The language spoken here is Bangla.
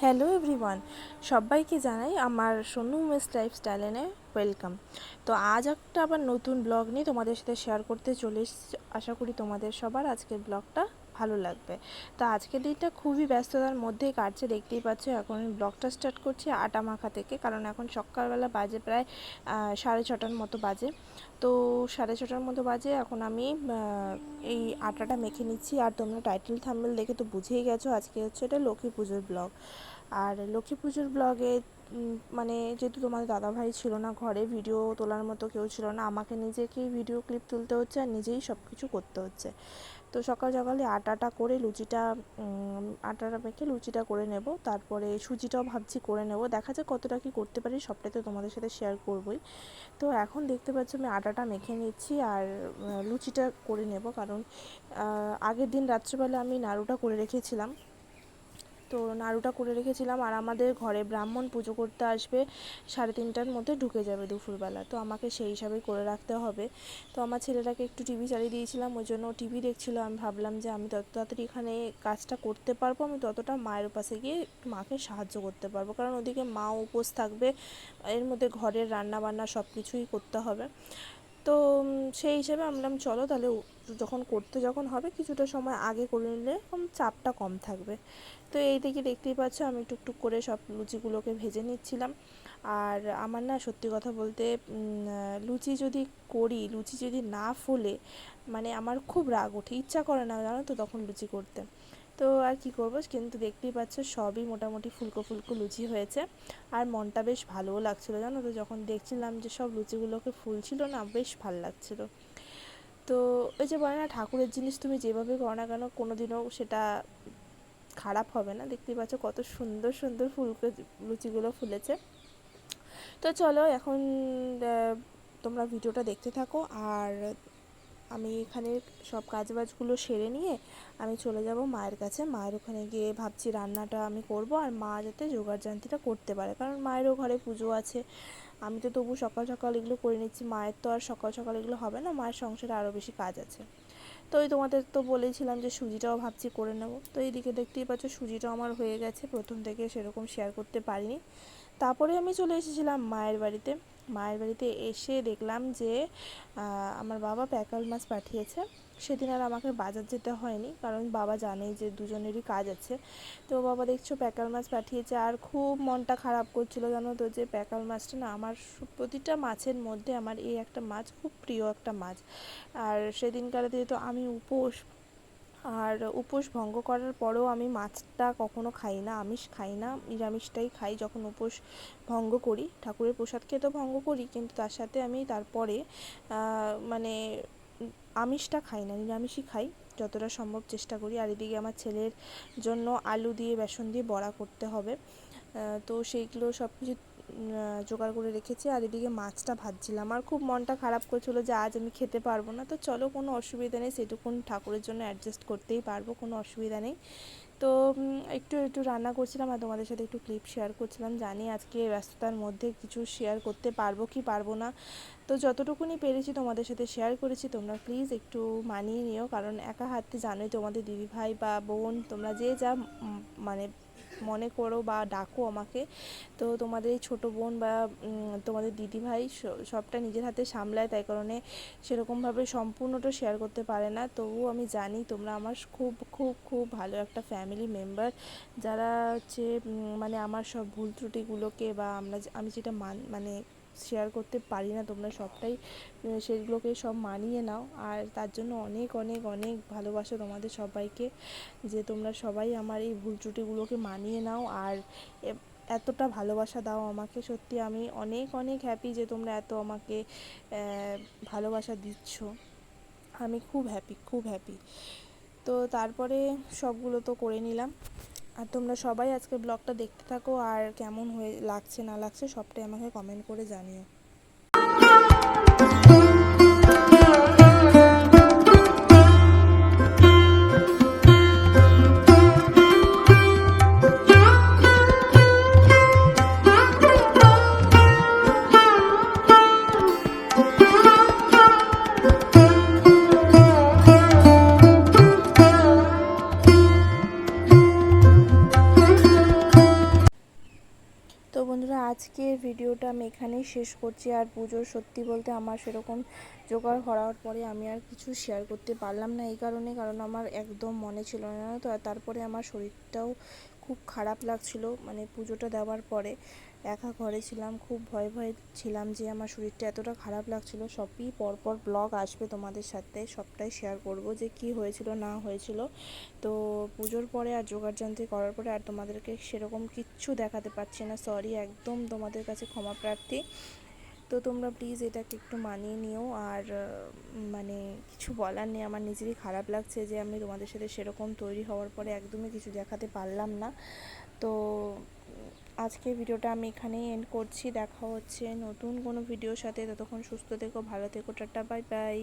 হ্যালো এভরিওয়ান, সবাইকে জানাই আমার সোনু মেস লাইফস্টাইলেনে ওয়েলকাম। তো আজ একটা আবার নতুন ব্লগ নিয়ে তোমাদের সাথে শেয়ার করতে চলে এসেছি। আশা করি তোমাদের সবার আজকের ব্লগটা ভালো লাগবে। তো আজকের দিনটা খুবই ব্যস্ততার মধ্যেই কাটছে। দেখতেই পাচ্ছ এখন আমি ব্লগটা স্টার্ট করছি আটা মাখা থেকে, কারণ এখন সকালবেলা বাজে প্রায় সাড়ে ছটার মতো বাজে। তো সাড়ে ছটার মতো বাজে, এখন আমি এই আটাটা মেখে নিচ্ছি। আর তোমরা টাইটেল থাম্বেল দেখে তো বুঝেই গেছো, আজকে হচ্ছে এটা লক্ষ্মী পুজোর ব্লগ। আর লক্ষ্মী পুজোর ব্লগে মানে যেহেতু তোমাদের দাদাভাই ছিল না ঘরে ভিডিও তোলার মতো কেউ ছিল না, আমাকে নিজেকেই ভিডিও ক্লিপ তুলতে হচ্ছে আর নিজেই সব কিছু করতে হচ্ছে। তো সকাল সকালে আটাটা করে লুচিটা আটাটা মেখে লুচিটা করে নেব, তারপরে সুজিটাও ভাবছি করে নেব। দেখা যাক কতটা কি করতে পারি, সবটাই তো তোমাদের সাথে শেয়ার করবই। তো এখন দেখতে পাচ্ছ আমি আটাটা মেখে নিচ্ছি আর লুচিটা করে নেব কারণ আগের দিন রাত্রিবেলা আমি নাড়ুটা করে রেখেছিলাম। তো নাড়ুটা করে রেখেছিলাম আর আমাদের ঘরে ব্রাহ্মণ পুজো করতে আসবে, সাড়ে তিনটার মধ্যে ঢুকে যাবে দুপুরবেলা। তো আমাকে সেই হিসাবেই করে রাখতে হবে। তো আমার ছেলেটাকে একটু টিভি চালিয়ে দিয়েছিলাম, ওই জন্য টিভি দেখছিলো। আমি ভাবলাম যে আমি তত তাড়াতাড়ি এখানে কাজটা করতে পারব, আমি ততটা মায়ের পাশে গিয়ে মাকে সাহায্য করতে পারব। কারণ ওদিকে মা উপোস থাকবে, এর মধ্যে ঘরের রান্না বান্না সব কিছুই করতে হবে। তো সেই হিসেবে আমরা চলো তাহলে যখন করতে যখন হবে, কিছুটা সময় আগে করে নিলে চাপটা কম থাকবে। তো এই দিকে দেখতেই পাচ্ছ, আমি টুকটুক করে সব লুচিগুলোকে ভেজে নিচ্ছিলাম। আর আমার না সত্যি কথা বলতে লুচি যদি করি, লুচি যদি না ফোলে মানে আমার খুব রাগ ওঠে। ইচ্ছা করে না, জানো তো, তখন লুচি করতে। তো আর কি করব? কিন্তু দেখতেই পাচ্ছ সবই মোটামুটি ফুলকো ফুলকো লুচি হয়েছে। আর মনটা বেশ ভালোও লাগছিল, জানো তো? যখন দেখছিলাম যে সব লুচিগুলোকে ফুলছিল না, বেশ ভালো লাগছিল। তো ওই যে বলে না, ঠাকুরের জিনিস তুমি যেভাবে করো না কেন কোনো দিনও সেটা খারাপ হবে না। দেখতেই পাচ্ছ কত সুন্দর সুন্দর ফুলকো লুচিগুলো ফুলেছে। তো চলো এখন তোমরা ভিডিওটা দেখতে থাকো। আর আমি এখানে সব কাজবাজগুলো সেরে নিয়ে আমি চলে যাব মায়ের কাছে। মায়ের ওখানে গিয়ে ভাবছি রান্নাটা আমি করব আর মা যাতে জোগাড় জান্তিটা করতে পারে। কারণ মায়েরও ঘরে পুজো আছে। আমি তো তবু সকাল সকাল এগুলো করে নিচ্ছি। মায়ের তো আর সকাল সকাল এগুলো হবে না। মায়ের সংসারে আরও বেশি কাজ আছে। তো ওই তোমাদের তো বলেছিলাম যে সুজিটাও ভাবছি করে নেব। তো এইদিকে দেখতেই পাচ্ছ সুজিটাও আমার হয়ে গেছে। প্রথম থেকে সেরকম শেয়ার করতে পারিনি। তারপরে আমি চলে এসেছিলাম মায়ের বাড়িতে। মায়ের বাড়িতে এসে দেখলাম যে আমার বাবা প্যাকাল মাছ পাঠিয়েছে। সেদিন আর আমাকে বাজার যেতে হয়নি, কারণ বাবা জানেই যে দুজনেরই কাজ আছে। তো বাবা দেখছ প্যাকাল মাছ পাঠিয়েছে, আর খুব মনটা খারাপ করছিল, জানো তো, যে প্যাকাল মাছটা না আমার প্রতিটা মাছের মধ্যে আমার এই একটা মাছ খুব প্রিয় একটা মাছ। আর সেদিনকারে যেহেতু আমি উপোস আর উপোস ভঙ্গ করার পরেও আমি মাছটা কখনো খাই না, আমিষ খাই না, নিরামিষটাই খাই যখন উপোস ভঙ্গ করি। ঠাকুরের প্রসাদ খেয়ে তো ভঙ্গ করি, কিন্তু তার সাথে আমি তারপরে মানে আমিষটা খাই না, নিরামিষই খাই। যতটা সম্ভব চেষ্টা করি। আর এদিকে আমার ছেলের জন্য আলু দিয়ে, বেসন দিয়ে বড়া করতে হবে। তো সেইগুলো সব কিছু জোগাড় করে রেখেছি আর এদিকে মাছটা ভাজছিলাম। আর খুব মনটা খারাপ করছিল যে আজ আমি খেতে পারব না। তো চলো, কোনো অসুবিধা নেই, সেটুকুন ঠাকুরের জন্য অ্যাডজাস্ট করতেই পারব, কোনো অসুবিধা নেই। তো একটু একটু রান্না করছিলাম আর তোমাদের সাথে একটু ক্লিপ শেয়ার করছিলাম। জানি আজকে ব্যস্ততার মধ্যে কিছু শেয়ার করতে পারব কি পারব না। তো যতটুকুনি পেরেছি তোমাদের সাথে শেয়ার করেছি, তোমরা প্লিজ একটু মানিয়ে নিও। কারণ একা হাতে জানোই তোমাদের দিদিভাই বা বোন, তোমরা যে যা মানে মনে করো বা ডাকো আমাকে, তো তোমাদের এই ছোটো বোন বা তোমাদের দিদিভাই সবটা নিজের হাতে সামলায়, তাই কারণে সেরকমভাবে সম্পূর্ণটা শেয়ার করতে পারে না। তবুও আমি জানি তোমরা আমার খুব খুব খুব ভালো একটা ফ্যামিলি মেম্বার যারা হচ্ছে মানে আমার সব ভুল ত্রুটিগুলোকে বা আমরা আমি যেটা মান মানে শেয়ার করতে পারি না, তোমরা সবটাই সেগুলোকে সব মানিয়ে নাও। আর তার জন্য অনেক অনেক অনেক ভালোবাসা তোমাদের সবাইকে, যে তোমরা সবাই আমার এই ভুল ত্রুটিগুলোকে মানিয়ে নাও। আর এতটা ভালোবাসা দাও আমাকে, সত্যি আমি অনেক অনেক হ্যাপি যে তোমরা এত আমাকে ভালোবাসা দিচ্ছ। আমি খুব হ্যাপি খুব হ্যাপি তো তারপরে সবগুলো তো করে নিলাম। আর তোমরা সবাই আজকে ব্লগটা দেখতে থাকো আর কেমন হয়ে, লাগছে না লাগছে সবটাই আমাকে কমেন্ট করে জানিও। আজকের ভিডিওটা আমি এখানেই শেষ করছি। আর পুজোর সত্যি বলতে আমার সেরকম জোগাড় হওয়ার পরে আমি আর কিছু শেয়ার করতে পারলাম না এই কারণে, কারণ আমার একদম মনে ছিল না। তো তারপরে আমার শরীরটাও খুব খারাপ লাগছিল মানে পুজোটা দেওয়ার পরে। একা ঘরে ছিলাম, খুব ভয় ভয় ছিলাম যে আমার শরীরটা এতটা খারাপ লাগছিল। সবই পরপর ব্লগ আসবে তোমাদের সাথে, সবটাই শেয়ার করব যে কি হয়েছিল, না হয়েছিল। তো পুজোর পরে আর জোগাড়যন্ত্রী করার পরে আর তোমাদেরকে সেরকম কিচ্ছু দেখাতে পারছি না সরি একদম তোমাদের কাছে ক্ষমা প্রার্থী। তো তোমরা প্লিজ এটাকে একটু মানিয়ে নিও আর মানে কিছু বলার নেই, আমার নিজেরই খারাপ লাগছে যে আমি তোমাদের সাথে সেরকম তৈরি হওয়ার পরে একদমই কিছু দেখাতে পারলাম না। তো উম, আজকের ভিডিওটা আমি এখানেই এন্ড করছি। দেখা হচ্ছে নতুন কোনো ভিডিওর সাথে। ততক্ষণ সুস্থ থেকো ভালো থেকো। Tata bye bye.